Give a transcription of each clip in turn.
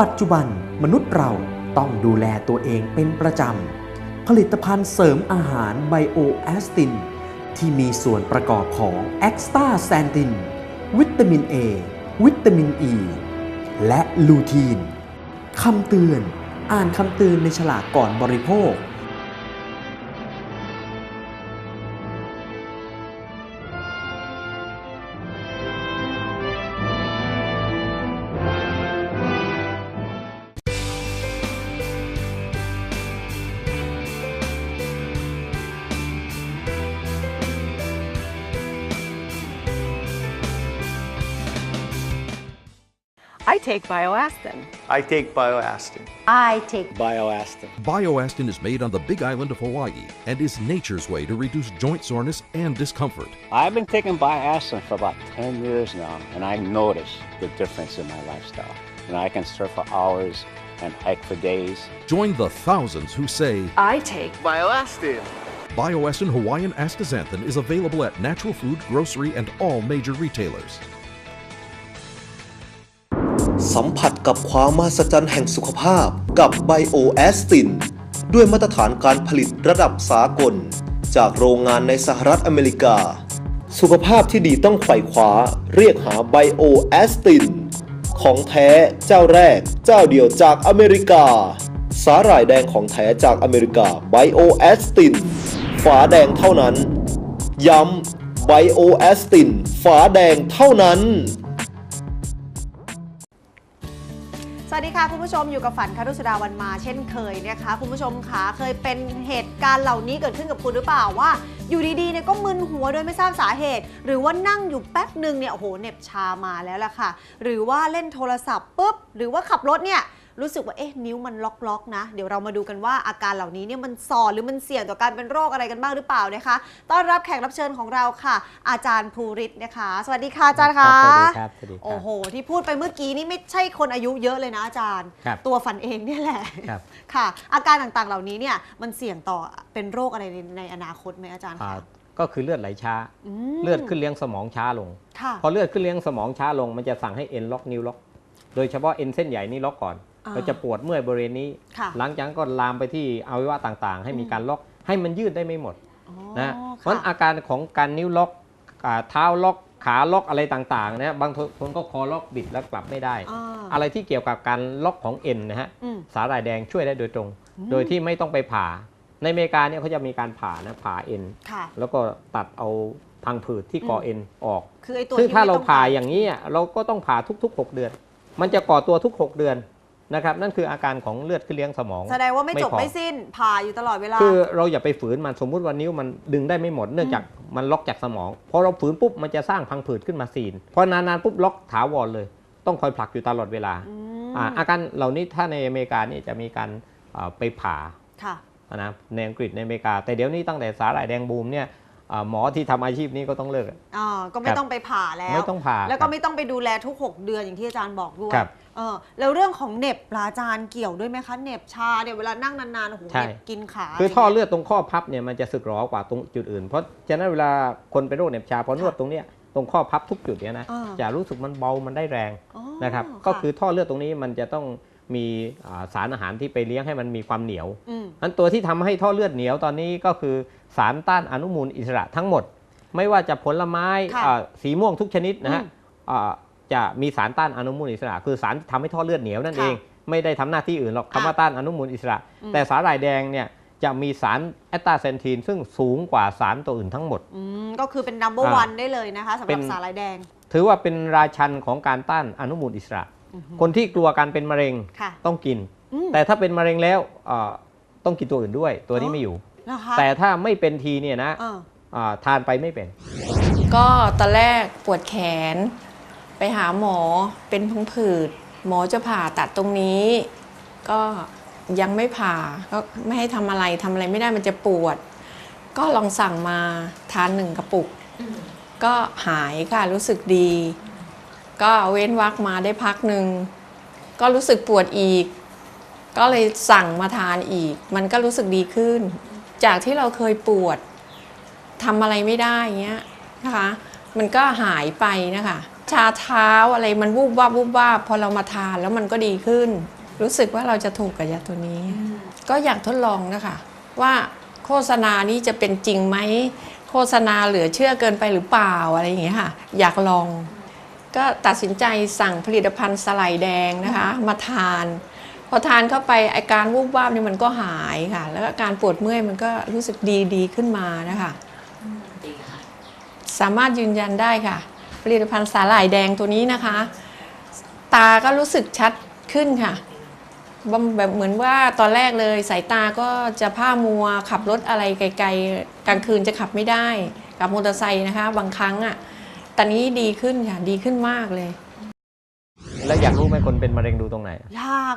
ปัจจุบันมนุษย์เราต้องดูแลตัวเองเป็นประจำ ผลิตภัณฑ์เสริมอาหารไบโอแอสติน ที่มีส่วนประกอบของแอ็กซ์ตาแซนติน วิตามิน A วิตามิน E และลูทีนคำเตือน อ่านคำเตือนในฉลากก่อนบริโภค take Bioastin. I take Bioastin. I take Bioastin. Bioastin is made on the big island of Hawaii and is nature's way to reduce joint soreness and discomfort. I've been taking Bioastin for about 10 years now, and I noticed the difference in my lifestyle. And I can surf for hours and hike for days. Join the thousands who say I take Bioastin. Bioastin Hawaiian Astaxanthin is available at natural food, grocery, and all major retailers. สัมผัสกับความมหัศจรรย์แห่งสุขภาพกับไบโอแอสติน ด้วยมาตรฐานการผลิตระดับสากล จากโรงงานในสหรัฐอเมริกา สุขภาพที่ดีต้องไขว่คว้าเรียกหาไบโอแอสติน ของแท้เจ้าแรก เจ้าเดียวจากอเมริกา สาหร่ายแดงของแท้จากอเมริกาไบโอแอสติน ฝาแดงเท่านั้น ย้ำไบโอแอสติน ฝาแดงเท่านั้น วัสดีค่ะคุณผู้ชมอยู่กับฝันคารุสดาวันมาเช่นเคยนะคะคุณผู้ชมคะเคยเป็นเหตุการณ์เหล่านี้เกิดขึ้นกับคุณหรือเปล่าว่า อยู่ดีๆเนี่ยก็มึนหัวโดยไม่ทราบสาเหตุ หรือว่านั่งอยู่แป๊บหนึ่งเนี่ยโอ้โหเน็บชามาแล้วล่ะค่ะ หรือว่าเล่นโทรศัพท์ปุ๊บหรือว่าขับรถเนี่ย รู้สึกว่าเอ๊ะนิ้วมันล็อกๆนะ เดี๋ยวเรามาดูกันว่าอาการเหล่านี้เนี่ยมันสอนหรือมันเสี่ยงต่อการเป็นโรคอะไรกันบ้างหรือเปล่านะคะต้อนรับแขกรับเชิญของเราค่ะ อาจารย์ภูริศนะคะ สวัสดีค่ะอาจารย์คะสวัสดีครับสวัสดีครัโอ้บโห ที่พูดไปเมื่อกี้นี่ไม่ใช่คนอายุเยอะเลยนะอาจารย์ ครับตัวฝันเองเนี่ยแหละครับ ค่ะ อาการต่างๆเหล่านี้เนี่ยมันเสี่ยงต่อเป็นโรคอะไรในในอนาคตไหมอาจารย์อ่าคะก็คือเลือดไหลช้า มเลือดขึ้นเลี้ยงสมองช้าลง ค่ะ พอเลือดขึ้นเลี้ยงสมองช้าลง มันจะสั่งให้เอ็นล็อกนิ้วล็อก โดยเฉพาะเอ็นเส้นใหญ่นี่ล็อกก่อนอ่า เราจะปวดเมื่อยบริเวณนี้ค่ะหลังจากนั้นก็ลามไปที่อวัยวะต่างๆ ให้มีการล็อกให้มันยืดได้ไม่หมดอ๋อนะเพค่ะราะฉะนั้นอาการของการนิ้วล็อกอ่าเท้าล็อกขาล็อกอะไรต่างๆนะบางคนก็คอล็อกบิดแล้วกลับไม่ได้อ่าอะไรที่เกี่ยวกับการล็อกของเอ็นนะฮะอืมสาหร่ายแดงช่วยได้โดยตรงอืมโดยที่ไม่ต้องไปผ่า ในอเมริกาเนี่ยเขาจะมีการผ่านะผ่าเอ็นค่ะแล้วก็ตัดเอาพังผืดที่ก่อเอ็นออกคือไอตัวซึ่งที่ถ้าไม่เราต้องผ่าการอย่างนี้อะเราก็ต้องผ่าทุก ๆ 6 เดือน มันจะก่อตัวทุก 6 เดือน นะครับนั่นคืออาการของเลือดขึ้นเลี้ยงสมองแสดงว่าไม่จบพอ ไม่สิ้นผ่าอยู่ตลอดเวลา คือเราอย่าไปฝืนมันสมมุติว่านิ้วมันดึงได้ไม่หมดเนื่องจากมันล็อกจากสมองพอเราฝืนปุ๊บมันจะสร้างพังผืดขึ้นมาซีนพอนานๆปุ๊บล็อกถาวรเลย ต้องคอยผลักอยู่ตลอดเวลามอ่าอาการเหล่านี้ถ้าในอเมริกานี่จะมีการอ่าไปผ่าค่ะ นะในอังกฤษในอเมริกา แต่เดี๋ยวนี้ตั้งแต่สาหร่ายแดงบูมเนี่ยอ่าหมอที่ทำอาชีพนี้ก็ต้องเลิกอ่าก็ไม่ครับต้องไปผ่าแล้ว ไม่ต้องผ่าแล้วคก็รับไม่ต้องไปดูแลทุก 6 เดือนอย่างที่อาจารย์บอกด้วย ครับเออแล้วเรื่องของเหน็บปลาอาจารย์เกี่ยวด้วยไหมคะเหน็บชาเนี่ยเวลานั่งนานๆโอ้โหใช่ เหน็บกินขาคือท่ออะไรเลือดตรงข้อพับเนี่ยมันจะสึกหรอกว่าตรงจุดอื่น เพราะฉะนั้นเวลาคนเป็นโรคเหน็บชาพอนวดตรงเนี้ยตรงข้อพับทุกจุดเนี่ยนะอ่าจะรู้สึกมันเบามันได้แรงอ๋อนะครับะก็คือท่อเลือดตรงนี้มันจะต้องมีอ่าสารอาหารที่ไปเลี้ยงให้มันมีความเหนียวมอันตัวที่ทำให้ท่อเลือดเหนียวตอนนี้ก็คือสารต้านอนุมูลอิสระทั้งหมด ไม่ว่าจะผลไม้ค่ะอ่าสีม่วงทุกชนิดนะฮะอืมอ่า จะมีสารต้านอนุมูลอิสระ คือสารที่ทำให้ท่อเลือดเหนียวนั่นค่ะเอง ไม่ได้ทำหน้าที่อื่นหรอกอะคำว่าต้านอนุมูลอิสระอืมแต่สาหร่ายแดงเนี่ยจะมีสารแอตตาเซนทีน ซึ่งสูงกว่าสารตัวอื่นทั้งหมดอืมก็คือเป็น number อ่า one ได้เลยนะคะสำหเป็รับนสาหร่ายแดง ถือว่าเป็นราชันของการต้านอนุมูลอิสระ คนที่กลัวการเป็นมะเร็งค่ะต้องกินอืมแต่ถ้าเป็นมะเร็งแล้วอ่าต้องกินตัวอื่นด้วย ตัวนี้อ๋อไม่อยู่นะคะแต่ถ้าไม่เป็นทีเนี่ยนะเอออ่าทานไปไม่เป็น ก็ตอนแรกปวดแขน ไปหาหมอเป็นพังผืด หมอจะผ่าตัดตรงนี้ ก็ยังไม่ผ่าก็ไม่ให้ทำอะไรทำอะไรไม่ได้มันจะปวด ก็ลองสั่งมาทานหนึ่งกระปุก ก็หายค่ะรู้สึกดี ก็เว้นวักมาได้พักหนึ่งก็รู้สึกปวดอีก ก็เลยสั่งมาทานอีก มันก็รู้สึกดีขึ้น จากที่เราเคยปวดทำอะไรไม่ได้เงี้ยนะคะ มันก็หายไปนะคะ ชาเท้าอะไรมันวูบวาบวูบวาบพอเรามาทานแล้วมันก็ดีขึ้น รู้สึกว่าเราจะถูกกับยาตัวนี้ ก็อยากทดลองนะคะ ว่าโฆษณานี้จะเป็นจริงไหมโฆษณาเหลือเชื่อเกินไปหรือเปล่าอะไรอย่างเงี้ยค่ะ อยากลอง ก็ตัดสินใจสั่งผลิตภัณฑ์สไลด์แดงนะคะ มาทาน พอทานเข้าไปอาการวูบวาบเนี่ยมันก็หายค่ะ แล้วก็อาการปวดเมื่อยมันก็รู้สึกดีดีขึ้นมานะคะสามารถยืนยันได้ค่ะ ผลิตภัณฑ์สาหร่ายแดงตัวนี้นะคะ ตาก็รู้สึกชัดขึ้นค่ะบำแบบเหมือนว่าตอนแรกเลยสายตาก็จะผ้ามัวขับรถอะไรไกล ๆ กลางคืนจะขับไม่ได้ กับมอเตอร์ไซค์นะคะ บางครั้งอะตอนนี้ดีขึ้นค่ะ ดีขึ้นมากเลย แล้วอยากรู้ไหมคนเป็นมะเร็งดูตรงไหนยาก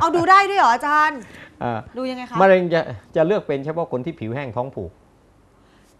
เอาดูได้ด้วยเหรออาจารย์ อ่าดูยังไงคะ มะเร็งจะจะเลือกเป็นเฉพาะคนที่ผิวแห้งท้องผูก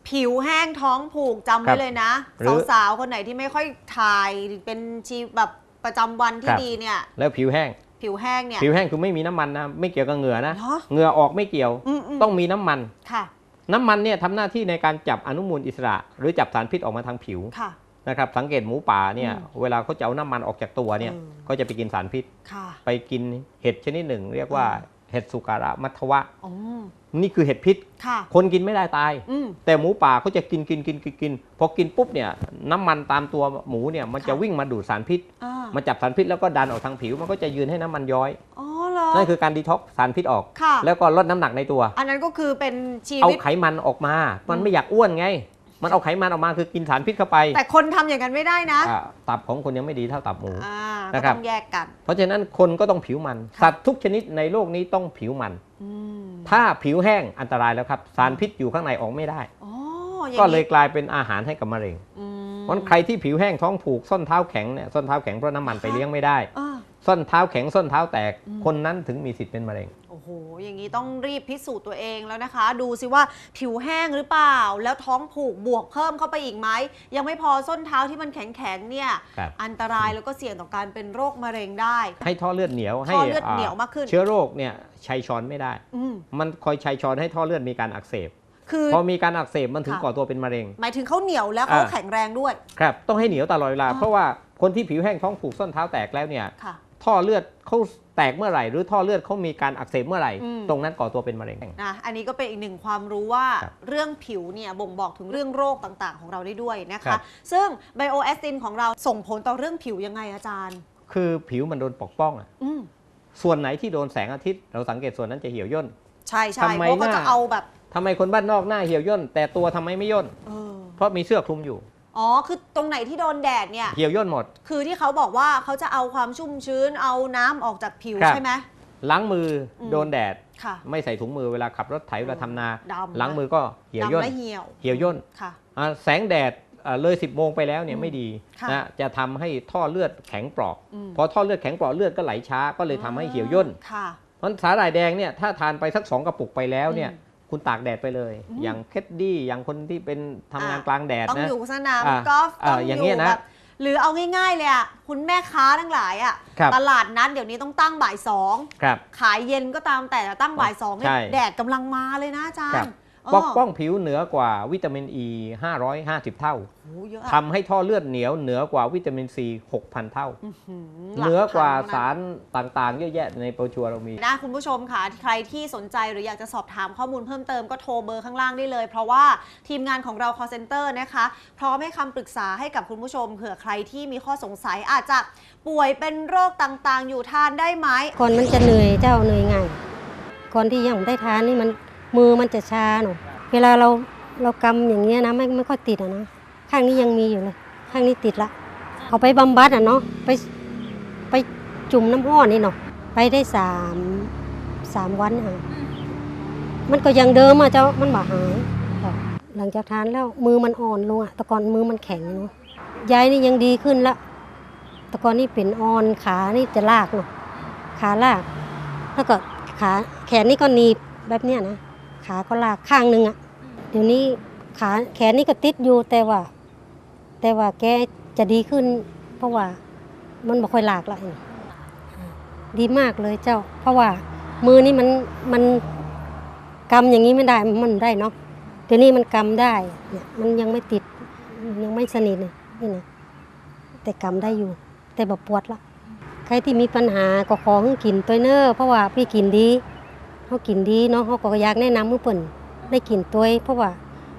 ผิวแห้งท้องผูกจำครัไว้บเลยนะ หรือ สาวๆ คนไหนที่ไม่ค่อยถ่ายเป็นชีวิตแบบประจำวันที่ครับดีเนี่ย แล้วผิวแห้ง ผิวแห้งเนี่ย ผิวแห้งคือไม่มีน้ำมันนะไม่เกี่ยวกับเหงื่อนะเหรอ เหงื่อออกไม่เกี่ยวอืมๆต้องมีน้ำมัน ค่ะน้ำมันเนี่ยทำหน้าที่ในการจับอนุมูลอิสระ หรือจับสารพิษออกมาทางผิวค่ะ นะครับสังเกตหมูป่าเนี่ยอืมเวลาเขาจะเอาน้ำมันออกจากตัวเนี่ยอืม ก็จะไปกินสารพิษ ค่ะ ไปกินเห็ดชนิดหนึ่ง เรียกว่า เห็ดสุการะมัทวะอืมนี่คือเห็ดพิษค่ะคนกินไม่ได้ตายอืมแต่หมูป่าเขาจะกินกินกินกินกินพอกินปุ๊บเนี่ยน้ำมันตามตัวหมูเนี่ยมันจะค่ะวิ่งมาดูดสารพิษอ่ามาจับสารพิษแล้วก็ดันออกทางผิวมันก็จะยืนให้น้ำมันย้อยอ๋อเหรอนั่นคือการดีท็อกซ์สารพิษออกค่ะแล้วก็ลดน้ำหนักในตัว อันนั้นก็คือเป็นชีเอาวิตไขมันออกมา มันไม่อยากอ้วนไง มันเอาไขมันออกมาคือกินสารพิษเข้าไป แต่คนทำอย่างนั้นไม่ได้นะอ่าตับของคนยังไม่ดีเท่าตับหมูอ่าก็นะครับต้องแยกกัน เพราะฉะนั้นคนก็ต้องผิวมันค่ะสัตว์ทุกชนิดในโลกนี้ต้องผิวมันอืมถ้าผิวแห้งอันตรายแล้วครับ สารพิษอยู่ข้างในออกไม่ได้อ๋ออางนี้ก็เลยกลายเป็นอาหารให้กับมะเร็งอืมเพราะฉะนั้นใครที่ผิวแห้งท้องผูกส้นเท้าแข็งเนี่ยส้นเท้าแข็งเพราะน้ำมันไปเลี้ยงไม่ได้อ่าส้นเท้าแข็งส้นเท้าแตกอืมคนนั้นถึงมีสิทธิ์เป็นมะเร็ง โอ้โห อย่างนี้ต้องรีบพิสูจน์ตัวเองแล้วนะคะ ดูสิว่าผิวแห้งหรือเปล่า แล้วท้องผูกบวกเพิ่มเข้าไปอีกไหม ยังไม่พอส้นเท้าที่มันแข็งๆเนี่ย ครับ อันตรายแล้วก็เสี่ยงต่อการเป็นโรคมะเร็งได้ ให้ท่อเลือดเหนียวให้ท่อเลือดเหนียวมากขึ้น เชื้อโรคเนี่ยชัยชอนไม่ได้ อืมมันคอยชัยชอนให้ท่อเลือดมีการอักเสบ คือพอมีการอักเสบมันถึงค่ะก่อตัวเป็นมะเร็ง หมายถึงเขาเหนียวแล้วเขาอ่า แข็งแรงด้วย ครับ ต้องให้เหนียวตลอดเวลา อ่า เพราะว่าคนที่ผิวแห้งท้องผูกส้นเท้าแตกแล้วเนี่ย ค่ะ ท่อเลือดเขาแตกเมื่อไหร่ หรือท่อเลือดเขามีการอักเสบเมื่อไหร่ อืม ตรงนั้นก่อตัวเป็นมะเร็ง นะอันนี้ก็เป็นอีกหนึ่งความรู้ว่าครับเรื่องผิวเนี่ยบ่งบอกถึงเรื่องโรคต่างๆ ของเราได้ด้วยนะครัคะ บ ซึ่งไบโอแอสตินของเราส่งผลต่อเรื่องผิวยังไงอาจารย์ คือผิวมันโดนปกป้องอะอืมส่วนไหนที่โดนแสงอาทิตย์ เราสังเกตส่วนนั้นจะเหี่ยวย่น ใช่ใช่ทำไมเพราะเขาหน้าจะเอาแบบทำไมคนบ้านนอกหน้าเหี่ยวย่น แต่ตัวทำไมไม่ย่น เออเพราะมีเสื้อคลุมอยู่ อ๋อ คือตรงไหนที่โดนแดดเนี่ย เหี่ยวย่นหมด คือที่เขาบอกว่าเขาจะเอาความชุ่มชื้น เอาน้ำออกจากผิวครับ ใช่ไหม ล้างมืออม โดนแดด ค่ะ ไม่ใส่ถุงมือเวลาขับรถไถเวลาทำนา ดำนะล้างมือก็เหี่ยวย่ดำนและเหี่ยว เหี่ยวย่นค่ะ อ่าแสงแดดอ่าเลย 10โมงไปแล้วเนี่ยอืมไม่ดีค่ะนะจะทำให้ท่อเลือดแข็งเปราะอืม พอท่อเลือดแข็งเปราะเลือดก็ไหลช้าก็เลยทำให้เหี่ยวย่น ค่ะ เพราะฉะนั้นสาหร่ายแดงเนี่ยถ้าทานไปสักสองกระปุกไปแล้วเนี่ยอืม คุณตากแดดไปเลยอืมอย่างเคดดี้อย่างคนที่เป็นทำงานอะกลางแดดต้องนะอยู่สนามอ่ากอล์ฟอ่าต้องอย่างอเงี้ยู่ยนะแบบหรือเอาง่ายๆเลยอะคุณแม่ค้าทั้งหลายอะครับตลาดนัดเดี๋ยวนี้ต้องตั้งบ่ายสองครับขายเย็นก็ตามแต่ตั้งบ่ายสองเนี่ยใช่แดดกำลังมาเลยนะอาจารครับย์ ปกป้องผิวเหนือกว่าวิตามินอ e ี550 เท่าโอ้โหเยอะอะทำให้ท่อเลือดเหนียวเหนือกว่าวิตามินซี6,000 เท่าหืเหนือกว่าหลัพันสารต่างๆ เยอะแยะในโปรชัวร์เรามีนะคุณผู้ชมค่ะ ใครที่สนใจหรืออยากจะสอบถามข้อมูลเพิ่มเติมก็โทรเบอร์ข้างล่างได้เลย เพราะว่าทีมงานของเรา call center นะคะ พร้อมให้คำปรึกษาให้กับคุณผู้ชมเผื่อใครที่มีข้อสงสัยอาจจะป่วยเป็นโรคต่างๆ อยู่ทานได้ไหมก่อนมันจะเหนื่อยเจ้าเหนื่อยง่ายก่อนที่ยังไม่ได้ทานนี่มัน มือมันจะชาหนูเวลาเราเรากำอย่างเงี้ยนะไม่ไม่ค่อยติดอะนะข้างนี้ยังมีอยู่เลย ข้างนี้ติดละเอาไปบำบัดอะเนาะไปไปจุ่มน้ำห้อนนี่เนาะไปได้สามสามวันอะมันก็ยังเดิมอะเจ้ามันบ่หายค่ะหลังจากทานแล้วมือมันอ่อนลงอะแต่ก่อนมือมันแข็งเนาะยายนี่ยังดีขึ้นละแต่ก่อนนี่เป็นอ่อนขานี่จะลากเนาะขาลาก แล้วก็ขาแขนนี่ก็หนีบแบบเนี้ยนะ ขาก็ลากข้างหนึ่งอะเดี๋ยวนี้ขาแขนนี่ก็ติดอยู่แต่ว่า แต่ว่าแกจะดีขึ้น เพราะว่ามันบ่ค่อยลากละนี่ดีมากเลยเจ้า เพราะว่ามือนี่มันมันกำอย่างนี้ไม่ได้มันได้เนาะเดี๋ยวนี้มันกำได้เนี่ยมันยังไม่ติดมันยังไม่สนิทเลยนี่นะแต่กำได้อยู่ แต่แบบปวดละใครที่มีปัญหาก็ขอให้กินตัวเนอร์เพราะว่าพี่กินดี เขากินดีเนาะเขาก็อยากแนะนำให้เปิ่นได้กินตัวเพราะว่า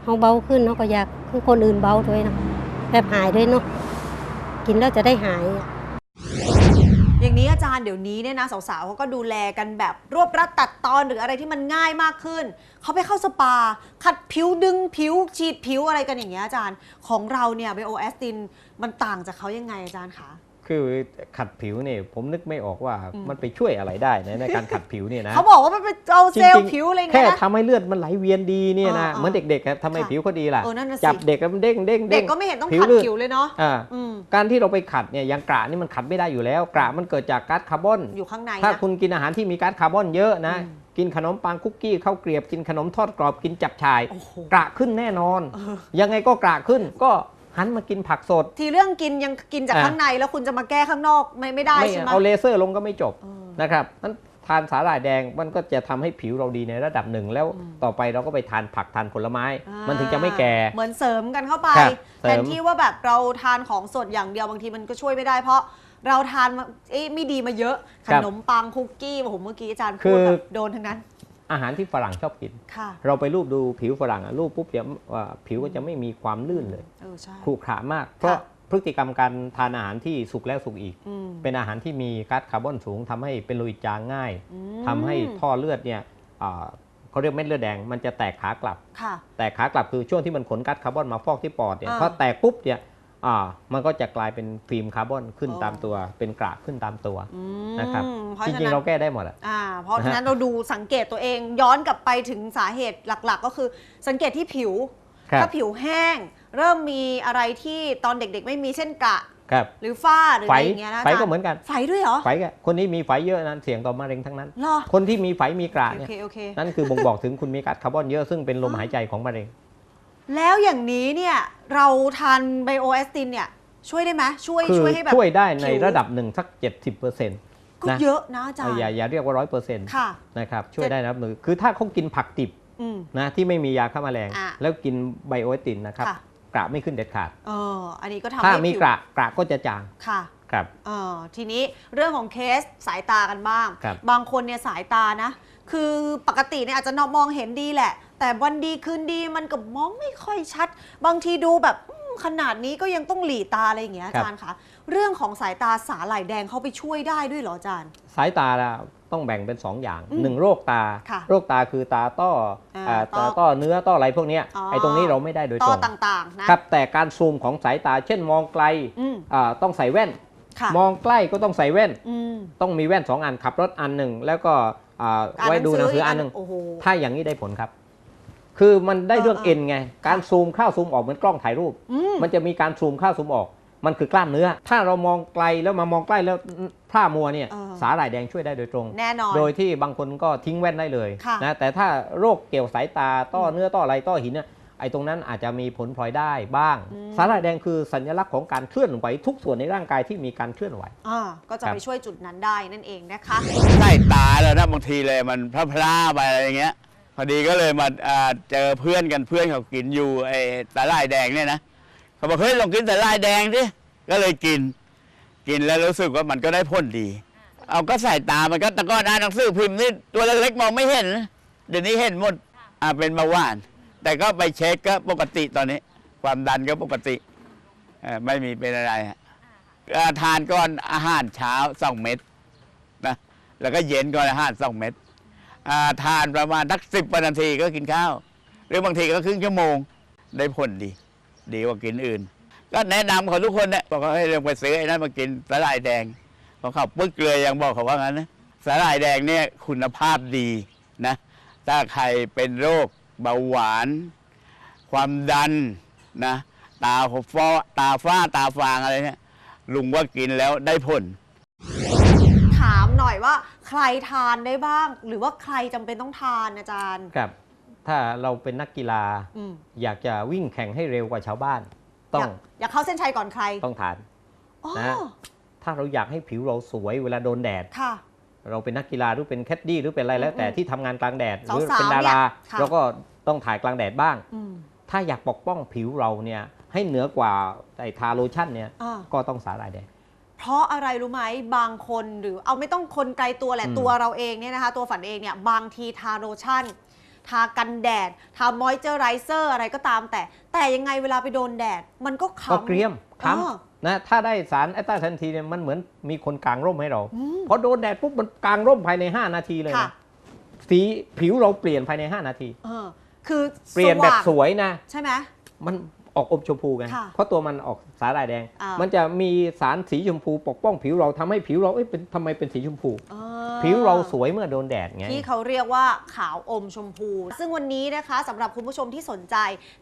เขาเบาขึ้นเขาก็อยากให้คนอื่นเบาด้วยเนาะแบบหายด้วยเนาะกินแล้วจะได้หายอะอย่างนี้อาจารย์เดี๋ยวนี้เนี่ยนะสาวๆเขาก็ดูแลกันแบบรวบรัดตัดตอนหรืออะไรที่มันง่ายมากขึ้น เขาไปเข้าสปา ขัดผิวดึงผิวฉีดผิวอะไรกันอย่างเงี้ยอาจารย์ ของเราเนี่ยไบโอแอสตินมันต่างจากเขายังไงอาจารย์คะ คือขัดผิวเนี่ยผมนึกไม่ออกว่าอืมมันไปช่วยอะไรได้นะในการขัดผิวเนี่ยนะเขาบอกว่ามันเป็นเอาเซลจริล์งๆผิวอะไรแค่เงี้ยนะทำให้เลือดมันไหลเวียนดีเนี่ยนะเออเออเหมือนเด็กๆครับทำไมค่ะผิวเขาดีล่ะเออนั่นน่ะสิจับเด็กมันเด้งเด้งเด็เด้กงก็ไม่เห็นต้องผิวขัดลื่นผิวเลยเนาะอ่าอืมการที่เราไปขัดเนี่ยอย่างกระนี่มันขัดไม่ได้อยู่แล้ว กระมันเกิดจากก๊าซคาร์บอนอยู่ข้างในถ้านะคุณกินอาหารที่มีก๊าซคาร์บอนเยอะนะอืมกินขนมปังคุกกี้ข้าวเกรียบกินขนมทอดกรอบกินจับฉ่ายโอ้โหกระขึ้นแน่นอน ยังไงก็กระขึ้นก็ หันมากินผักสด ทีเรื่องกินยังกินจากอะข้างในแล้วคุณจะมาแก้ข้างนอกไม่ไม่ได้ไม่ใช่ไหมเอาเลเซอร์ลงก็ไม่จบเออนะครับนั้นทานสาหร่ายแดงมันก็จะทำให้ผิวเราดีในระดับหนึ่ง แล้วอืมต่อไปเราก็ไปทานผักทานผลไม้อ่ามันถึงจะไม่แก่ เหมือนเสริมกันเข้าไปครับเสริมแทนที่ว่าแบบเราทานของสดอย่างเดียวบางทีมันก็ช่วยไม่ได้เพราะเราทานมาเอ้ยไม่ดีมาเยอะ ขนมปังคุกกี้โอ้โหเมื่อกี้อาจารย์พูดแบบโดนทั้งนั้น อาหารที่ฝรั่งชอบกินค่ะเราไปรูปดูผิวฝรั่งอะรูปปุ๊บจะว่าผิวก็จะไม่มีความลื่นเลยเออใช่ขรุขระมาก เพราะพฤติกรรมการทานอาหารที่สุกแล้วสุกอีกอืมเป็นอาหารที่มีก๊าซคาร์บอนสูงทำให้เป็นโลหิตจางง่ายอืมทำให้ท่อเลือดเนี่ยอ่าเขาเรียกเม็ดเลือดแดงมันจะแตกขากลับค่ะแตกขากลับคือช่วงที่มันขนก๊าซคาร์บอนมาฟอกที่ปอดเนี่ยอ่าพอแตกปุ๊บเนี่ย อ่ามันก็จะกลายเป็นฟิล์มคาร์บอนขึ้นอ๋อตามตัว เป็นกระขึ้นตามตัวอืมนะครับเพราะจฉะริงนั้ๆนเราแก้ได้หมดอะ อ่าเพราะนะฮะฉะนั้นเราดูสังเกตตัวเองย้อนกลับไปถึงสาเหตุหลักๆ ก็คือสังเกตที่ผิว ครับ ถ้าผิวแห้ง เริ่มมีอะไรที่ตอนเด็กๆ ไม่มีเช่นกระครับหรือฝ้าหรือไฟอะไรอย่างเงี้ยนะไฟอาจารย์ก็เหมือนกัน ไฟด้วยเหรอไฟก็คนที่มีไฟเยอะนั้นเสี่ยงต่อมะเร็งทั้งนั้น เหรอคนที่มีไฟมีกระโอเนี่ยเคโอเคนั่นคือบ่งบอกถึงคุณมีก๊าซคาร์บอนเยอะซึ่งเป็นลมหายใจของมะเร็ง แล้วอย่างนี้เนี่ยเราทานไบโอแอสตินเนี่ยช่วยได้ไหมช่วยคือช่วยให้แบบช่วยได้ในผิวระดับหนึ่งสัก 70%นะก็เยอะนะอาจารย์อย่าอย่าเรียกว่า100%ค่ะนะครับช่วยได้นะครับหนึ่งคือถ้าเขากินผักดิบอืมนะที่ไม่มียาฆ่าแมลงอะแล้วกินไบโอเอตินนะครับค่ะกระไม่ขึ้นเด็ดขาดเอออันนี้ก็ทำถ้าให้มีผิวกระกระก็จะจางค่ะครับเออทีนี้เรื่องของเคสสายตากันบ้างครับบางคนเนี่ยสายตานะ คือปกติเนี่ยอาจจะนมองเห็นดีแหละ แต่วันดีคืนดีมันก็มองไม่ค่อยชัด บางทีดูแบบอืมขนาดนี้ก็ยังต้องหลีตาอะไรอย่างเงี้ยอาจารย์คะเรื่องของสายตาสาหร่ายแดงเขาไปช่วยได้ด้วยเหรออาจารย์ สายตาเราต้องแบ่งเป็น 2 อย่างอืมหนึ่งโรคตา ค่ะโรคตาคือตาต้ออาต้อตาต้อเนื้อต้ออะไรพวกเนี้ยอ๋อ ไอ้ตรงนี้เราไม่ได้โดยต่ตอรงต่างๆนะครับแต่การซูมของสายตา เช่นมองไกลอืมอ่าต้องใส่แว่น ค่ะมองใกล้ก็ต้องใส่แว่น อืมต้องมีแว่น 2 อันขับรถอันหนึ่งแล้วก็อ่าอ่านไว้ดูหนังสืออีกอันหนึ่งโอ้โห ถ้าอย่างนี้ได้ผลครับ คือมันได้เรื่องเออเอ็นไง การซูมเข้าซูมออกเหมือนกล้องถ่ายรูปอืมมันจะมีการซูมเข้าซูมออก มันคือกล้ามเนื้อ ถ้าเรามองไกลแล้วมามองใกล้แล้วพร่ามัวเนี่ยเออสาหร่ายแดงช่วยได้โดยตรง แน่นอน โดยที่บางคนก็ทิ้งแว่นได้เลยค่ะนะ แต่ถ้าโรคเกี่ยวสายตา ต้อเนื้อต้ออะไรต้อหินเนี่ยไอ้ตรงนั้นอาจจะมีผลพลอยได้บ้าง สาหร่ายแดงคือสัญลักษณ์ของการเคลื่อนไหวทุกส่วนในร่างกายที่มีการเคลื่อนไหวอ่าก็จะครับไปช่วยจุดนั้นได้นั่นเองนะคะใต้ตาแล้วนะบางทีเลยมันพลาๆไปอะไรอย่างเงี้ย พอดีก็เลยมาเจอเพื่อนกันเพื่อนเขากินอยู่ไอ้สาหร่ายแดงเนี่ยนะเขาบอกเฮ้ยลองกินสาหร่ายแดงสิก็เลยกิน กินแล้วรู้สึกว่ามันก็ได้ผลดี เอาก็ใส่ตามันก็แตะก้อนอ่านหนังสือพิมพ์นี่ตัวเล็กๆมองไม่เห็น เดี๋ยวนี้เห็นหมดอ่าเป็นเบาหวาน แต่ก็ไปเช็คก็ปกติตอนนี้ ความดันก็ปกติไม่มีเป็นอะไระทานก่อนอาหารเช้าสองเม็ดนะแล้วก็เย็นก่อนอาหารสองเม็ด ทานประมาณสักสิบนาทีก็กินข้าว หรือบางทีก็ครึ่งชั่วโมงได้ผลดี ดีกว่ากินอื่น ก็แนะนำเขาทุกคนเนี่ยบอกว่าให้เรื่องไปซื้อไอ้นั่นมากินสาหร่ายแดงเพราะเขาปึ๊กเกลยยังบอกเขาว่างั้นนะสาหร่ายแดงเนี่ยคุณภาพดีนะถ้าใครเป็นโรคเบาหวาน ความดันนะตาฟ้าตาฟ้าตาฟางอะไรเนี่ยลุงว่ากินแล้วได้ผล อยว่าใครทานได้บ้าง หรือว่าใครจำเป็นต้องทานอาจารย์ ครับ ถ้าเราเป็นนักกีฬาอืมอยากจะวิ่งแข่งให้เร็วกว่าชาวบ้าน ต้ออยางกอยากเข้าเส้นชัยก่อนใครต้องทาน อ๋อนะ ถ้าเราอยากให้ผิวเราสวยเวลาโดนแดด ค่ะ เราเป็นนักกีฬาหรือเป็นแคดดี้หรือเป็นอะไรแล้วอืมแต่ที่ทำงานกลางแดดหรือสาวๆเป็นดาราเนี่ยค่ะ เราก็ต้องถ่ายกลางแดดบ้าง อืมถ้าอยากปกป้องผิวเราเนี่ยให้เหนือกว่าไอ้ทาโลชั่นเนี่ยอ่าก็ต้องสาหร่ายแดง เพราะอะไรรู้ไหมบางคนหรือเอาไม่ต้องคนไกลตัวแหละอืมตัวเราเองเนี่ยนะคะ ตัวฝันเองเนี่ยบางทีทาโลชั่น ทากันแดด ทามอยเจอไรเซอร์อะไรก็ตามแต่ แต่ยังไงเวลาไปโดนแดด มันก็ขำก็เกรียมคล้เออำนะถ้าได้สารแอสตาแซนทีนเนี่ยมันเหมือนมีคนกางร่มให้เราอืมพอโดนแดดปุ๊บมันกางร่มภายใน 5 นาทีเลยค่ะนะสีผิวเราเปลี่ยนภายใน 5 นาทีเออคือเปลี่ยนแบบสว่างวยนะ ใช่ไหมมัน ออกอมชมพูไงค่ะเพราะตัวมันออกสาหร่ายแดงอ่ามัมันจะมีสารสีชมพูปกป้องผิวเราทำให้ผิวเราเอ้ยเป็นทำไมเป็นสีชมพูเออผิวเราสวยเมื่อโดนแดดไงที่เขาเรียกว่าขาวอมชมพู ซึ่งวันนี้นะคะสำหรับคุณผู้ชมที่สนใจ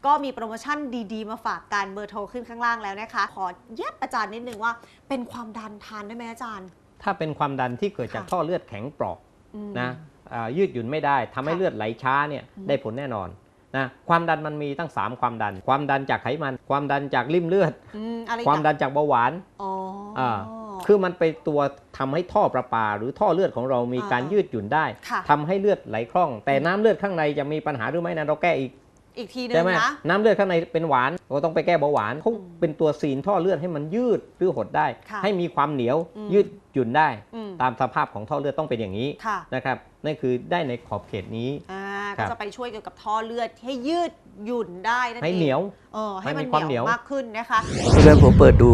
ก็มีโปรโมชั่นดีๆ มาฝากกันเบอร์โทรขึ้นข้างล่างแล้วนะคะ ขอแยบอาจารย์นิดนึงว่า เป็นความดันทานได้ไหมอาจารย์ ถ้าเป็นความดันที่เกิดจากค่ะท่อเลือดแข็งเปราะอืมนะอ่ายืดหยุ่นไม่ได้ทำให้ค่ะเลือดไหลช้าเนี่ยอืมได้ผลแน่นอน นะความดันมันมีตั้ง 3 ความดัน ความดันจากไขมัน ความดันจากริ่มเลือดอืมอะไรอีกความอะดันจากเบาหวานอ๋อออ่าคือมันไปตัวทำให้ท่อประปา หรือท่อเลือดของเรามีอ่าการยืดหยุ่นได้ค่ะทำให้เลือดไหลคล่อง แต่น้ำเลือดข้างในจะมีปัญหาหรือไม่นั้นเราแก้อีกอีกทีนึใช่งไหมนะน้ำเลือดข้างในเป็นหวานก็ต้องไปแก้เบาหวานเขาอืมเป็นตัวซีนท่อเลือดให้มันยืดหรือหดได้ค่ะให้มีความเหนียวอืมยืดหยุ่นได้อืมตามสภาพของท่อเลือดต้องเป็นอย่างนี้ค่ะนะครับนั่นคือได้ในขอบเขตนี้อ่า ครัก็บจะไปช่วยเกี่ยวกับท่อเลือดให้ยืดหยุ่นได้นั่นเองให้เหนียวเออให้ให้มันมีความเหเหนีนียยวว มากขึ้นนะคะ เรื่องผมเปิดดู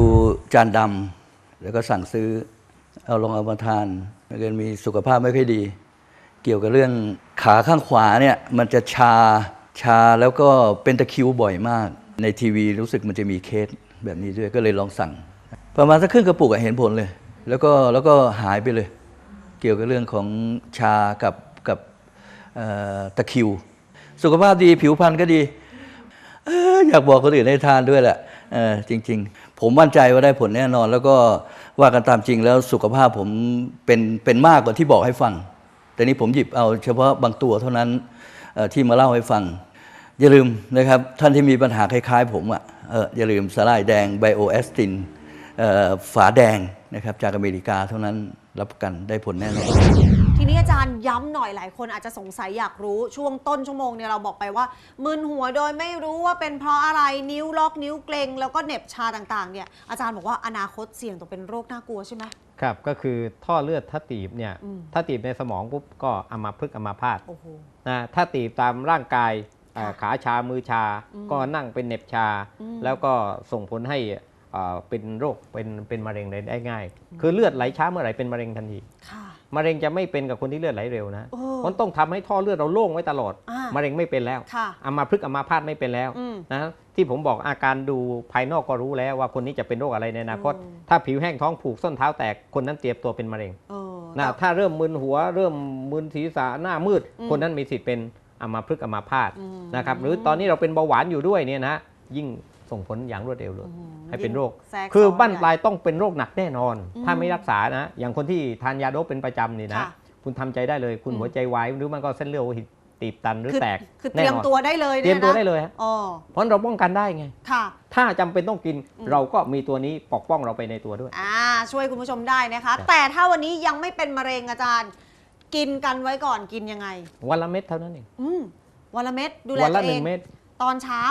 จานดำแล้วก็สั่งซื้อ เอาลองเอามาทานนักเรียนมีสุขภาพไม่ค่อยดี เกี่ยวกับเรื่องขาข้างขวาเนี่ยมันจะชาชาแล้วก็เป็นตะคริวบ่อยมาก ในทีวีรู้สึกมันจะมีเคสแบบนี้ด้วยก็เลยลองสั่ง ประมาณสักครึ่งกระปุกอะเห็นผลเลย แล้วก็แล้วก็หายไปเลย เกี่ยวกับเรื่องของชากับกับเอ่อ ตะคิว สุขภาพดีผิวพรรณก็ดีอยากบอกคนอื่นให้ทานด้วยแหละจริง ๆ ผมมั่นใจว่าได้ผลแน่นอน แล้วก็ว่ากันตามจริงแล้วสุขภาพผมเป็นเป็นมากกว่าที่บอกให้ฟัง แต่นี้ผมหยิบเอาเฉพาะบางตัวเท่านั้นที่มาเล่าให้ฟัง อย่าลืมนะครับ ท่านที่มีปัญหาคล้าย ๆ ผมอะอออย่าลืมสลายแดงไบโอแอสตินฝาแดงนะครับจากอเมริกาเท่านั้นรับประกันได้ผลแน่นอน ทีนี้อาจารย์ย้ำหน่อยหลายคนอาจจะสงสัยอยากรู้ช่วงต้นชั่วโมงเนี่ยเราบอกไปว่ามึนหัวโดยไม่รู้ว่าเป็นเพราะอะไรนิ้วล็อกนิ้วเกร็งแล้วก็เหน็บชาต่างๆเนี่ยอาจารย์บอกว่าอนาคตเสี่ยงต่อเป็นโรคน่ากลัวใช่ไหม ครับก็คือท่อเลือดถ้าตีบเนี่ยอืม ถ้าตีบในสมองปุ๊บก็อัมาพฤกษ์อัมาพาตโอ้โห นะถ้าตีบตามร่างกายเอ่อค่ะขาชามือชา อืมก็นั่งเป็นเหน็บชา อืม แล้วก็ส่งผลให้เอ่อเป็นโรคเป็นเป็นมะเร็งได้ได้ง่าย คือเลือดไหลช้าเมื่อไหร่เป็นมะเร็งทันที ค่ะ มะเร็งจะไม่เป็นกับคนที่เลือดไหลเร็วนะเออมันต้องทำให้ท่อเลือดเราโล่งไว้ตลอดอ่ามมะเร็งไม่เป็นแล้วค่ะอัมาพฤกษ์อัมาพาตไม่เป็นแล้วอืมนะที่ผมบอกอาการดูภายนอกก็รู้แล้วว่าคนนี้จะเป็นโรคอะไรในอนาคตอืมถ้าผิวแห้งท้องผูกส้นเท้าแตกคนนั้นเตรียมตัวเป็นมะเร็งเออนะแต่ถ้าเริ่มมึนหัว เริ่มมึนศีรษะหน้ามืดอืมคนนั้นมีสิทธิ์เป็นอัมาพฤกษ์อัมาพาตอืมนะครับหรือตอนนี้เราเป็นเบาหวานอยู่ด้วยเนี่ยนะยิ่ง ส่งผลอย่างรวดเร็วเลยอืมให้เป็นโรคแทรกคือซ้นบ้านปลายใหญ่ต้องเป็นโรคหนักแน่นอนอืมถ้าไม่รักษานะ อย่างคนที่ทานยาโดปเป็นประจำนี่นะค่ะคุณทำใจได้เลย คุณอืมหัวใจวายหรือมันก็เส้นเลือดโลหิตตีบตันหรือคือแตกคือเตรียมแน่นอนตัวได้เลยเตรียมตัวนะได้เลยฮะอ๋อเพราะเราป้องกันได้ไงค่ะ ถ้าจำเป็นต้องกินอืมเราก็มีตัวนี้ปกป้องเราไปในตัวด้วยอ่าช่วยคุณผู้ชมได้นะคะครับแต่ถ้าวันนี้ยังไม่เป็นมะเร็งอาจารย์ กินกันไว้ก่อนกินยังไง วันละเม็ดเท่านั้นเองอืมวันละเม็ดดูแลวันละตัวหเอนึ่งงเม็ดตอนเช้า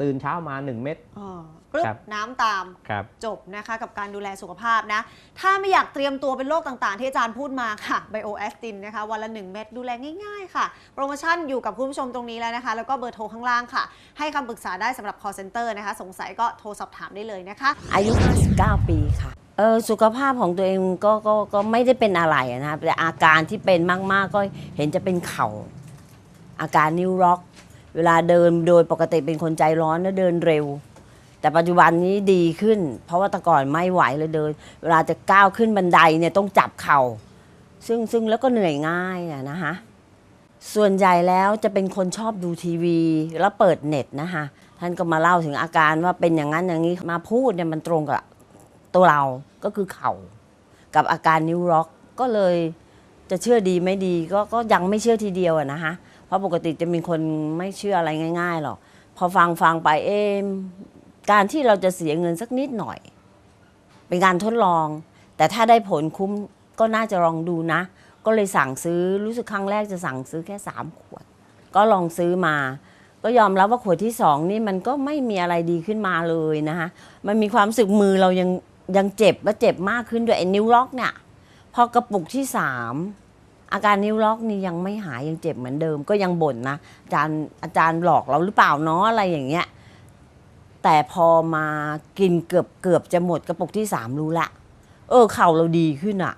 ตื่นเช้ามาหนึ่งเม็ดเออกรึบครับน้ำตามครับ จบนะคะ กับการดูแลสุขภาพนะ ถ้าไม่อยากเตรียมตัวเป็นโรคต่างๆ ที่อาจารย์พูดมาค่ะไบโอแอสตินนะคะ วันละ 1 เม็ดดูแลง่ายๆ ค่ะ โปรโมชั่นอยู่กับคุณผู้ชมตรงนี้แล้วนะคะ แล้วก็เบอร์โทรข้างล่างค่ะ ให้คำปรึกษาได้สำหรับ call center นะคะ สงสัยก็โทรสอบถามได้เลยนะคะ อายุ 59 ปีค่ะ เออสุขภาพของตัวเองก็ก็ก็ไม่ได้เป็นอะไรอะนะครับแต่อาการที่เป็นมาก ๆ ก็เห็นจะเป็นเข่า อาการนิ้วล็อก เวลาเดินโดยปกติเป็นคนใจร้อนแล้วเดินเร็ว แต่ปัจจุบันนี้ดีขึ้น เพราะว่าแต่ก่อนไม่ไหวเลยเดิน เวลาจะก้าวขึ้นบันไดเนี่ยต้องจับเข่า ซึ่งซึ่งแล้วก็เหนื่อยง่ายอะนะคะส่วนใหญ่แล้วจะเป็นคนชอบดูทีวี แล้วเปิดเน็ตนะคะท่านก็มาเล่าถึงอาการว่าเป็นอย่างนั้นอย่างนี้มาพูดเนี่ยมันตรงกับตัวเราก็คือเข่า กับอาการนิ้วล็อกก็เลยจะเชื่อดีไม่ดีก็ก็ยังไม่เชื่อทีเดียวอะนะคะ เพราะปกติจะเป็นคนไม่เชื่ออะไรง่าย ๆหรอก พอฟังฟังไปเอมการที่เราจะเสียเงินสักนิดหน่อย เป็นการทดลอง แต่ถ้าได้ผลคุ้มก็น่าจะลองดูนะ ก็เลยสั่งซื้อรู้สึกครั้งแรกจะสั่งซื้อแค่3ขวด ก็ลองซื้อมา ก็ยอมรับว่าขวดที่สองนี่มันก็ไม่มีอะไรดีขึ้นมาเลยนะคะมันมีความสึกมือเรายังยังเจ็บและเจ็บมากขึ้นด้วยไอ้นิ้วล็อกเนี่ยพอกระปุกที่สาม อาการนิ้วล็อกนี่ยังไม่หายยังเจ็บเหมือนเดิม ก็ยังบ่นนะอาจารย์อาจารย์หลอกเราหรือเปล่าเนาะอะไรอย่างเงี้ยแต่พอมากินเกือบเกือบจะหมดกระปุกที่สามรู้ละ เออเข่าเราดีขึ้นอะ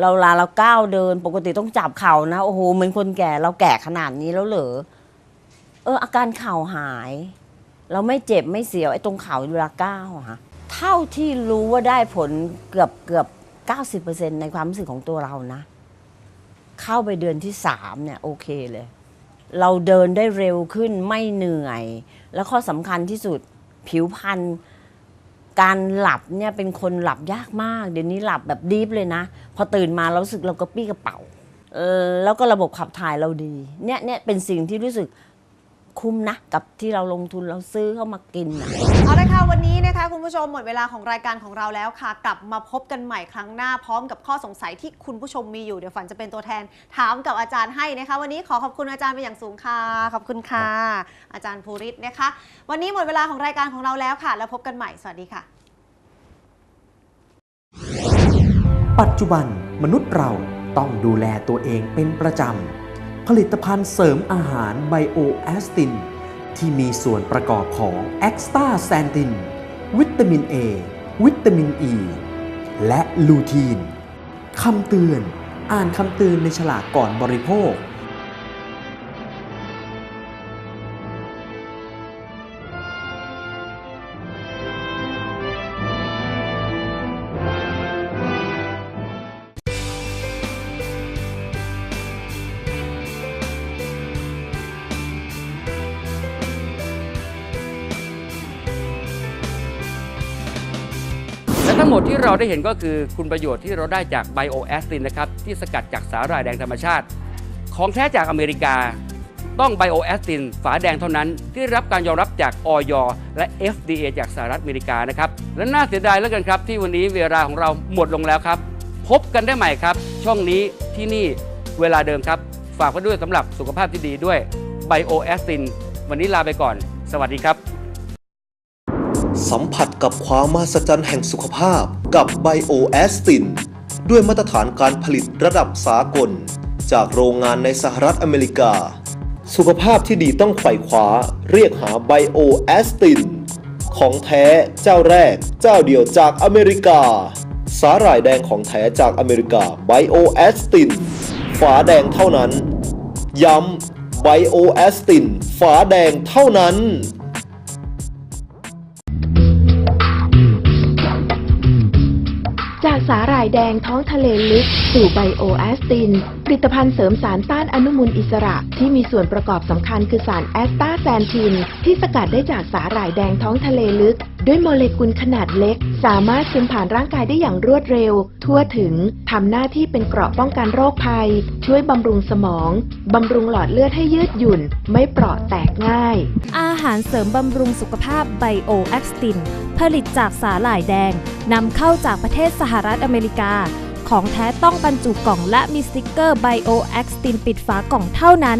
เราลาเราก้าวเดินปกติต้องจับเข่านะโอ้โหเหมือนคนแก่เราแก่ขนาดนี้แล้วเหรอเอออาการเข่าหาย เราไม่เจ็บไม่เสียวไอ้ตรงเข่าเวลาก้าวอะเท่าที่รู้ว่าได้ผลเกือบเกือบ90%ในความรู้สึกของตัวเรานะ เข้าไปเดือนที่สามเนี่ยโอเคเลย เราเดินได้เร็วขึ้นไม่เหนื่อย แล้วข้อสำคัญที่สุดผิวพรรณการหลับเนี่ยเป็นคนหลับยากมาก เดี๋ยวนี้หลับแบบดีฟเลยนะ พอตื่นมาเราสึกเรากระปี้กระเป๋าแล้วก็ระบบขับถ่ายเราดี เนี่ยเนี่ยเป็นสิ่งที่รู้สึก คุ้มนะกับที่เราลงทุนเราซื้อเข้ามากินนะเอาละค่ะวันนี้นะคะ คุณผู้ชมหมดเวลาของรายการของเราแล้วค่ะ กลับมาพบกันใหม่ครั้งหน้าพร้อมกับข้อสงสัยที่คุณผู้ชมมีอยู่เดี๋ยวฝันจะเป็นตัวแทน ถามกับอาจารย์ให้นะคะ วันนี้ขอขอบคุณอาจารย์เป็นอย่างสูงค่ะขอบคุณค่ะ อาจารย์ภูริศนะคะ วันนี้หมดเวลาของรายการของเราแล้วค่ะ แล้วพบกันใหม่สวัสดีค่ะ ปัจจุบันมนุษย์เราต้องดูแลตัวเองเป็นประจำ ผลิตภัณฑ์เสริมอาหารไบโอแอสติน ที่มีส่วนประกอบของแอ t ตาแซนติน วิตามิน A วิตามินอ e, ีและลูทีนคำเตือน อ่านคำเตือนในฉลากก่อนบริโภค งหมดที่เราได้เห็นก็คือคุณประโยชน์ที่เราได้จากไบโอแอสตินนะครับที่สกัดจากสาหร่ายแดงธรรมชาติ ของแท้จากอเมริกา ต้องไบโอแอสตินฝาแดงเท่านั้น ที่รับการยอมรับจากออยและ FDA จากสหรัฐอเมริกานะครับและน่าเสียดายแล้วกันครับ ที่วันนี้เวลาของเราหมดลงแล้วครับ พบกันได้ใหม่ครับ ช่องนี้ที่นี่เวลาเดิมครับ ฝากไว้ด้วยสำหรับสุขภาพที่ดีด้วยไบโอแอสตินวันนี้ลาไปก่อน สวัสดีครับ สัมผัสกับความมหัศจรรย์แห่งสุขภาพกับไบโอแอสติน ด้วยมาตรฐานการผลิตระดับสากล จากโรงงานในสหรัฐอเมริกา สุขภาพที่ดีต้องไขว่คว้าเรียกหาไบโอแอสติน ของแท้เจ้าแรก เจ้าเดียวจากอเมริกา สาหร่ายแดงของแท้จากอเมริกาไบโอแอสติน ฝาแดงเท่านั้น ย้ำไบโอแอสติน ฝาแดงเท่านั้น สาหร่ายแดงท้องทะเลลึก สู่ไบโอแอสติน ผลิตภัณฑ์เสริมสารต้านอนุมูลอิสระ ที่มีส่วนประกอบสำคัญคือสารแอสตาแซนทิน ที่สกัดได้จากสาหร่ายแดงท้องทะเลลึก ด้วยโมเลกุลขนาดเล็กสามารถซึมผ่านร่างกายได้อย่างรวดเร็ว ทั่วถึงทำหน้าที่เป็นเกราะป้องกันโรคภัย ช่วยบำรุงสมองบำรุงหลอดเลือดให้ยืดหยุ่น ไม่เปราะแตกง่าย อาหารเสริมบำรุงสุขภาพไบโอแอคติน ผลิตจากสาหร่ายแดงนำเข้าจากประเทศสหรัฐอเมริกา ของแท้ต้องบรรจุกล่องและมีสติกเกอร์ไบโอแอคตินปิดฝากล่องเท่านั้น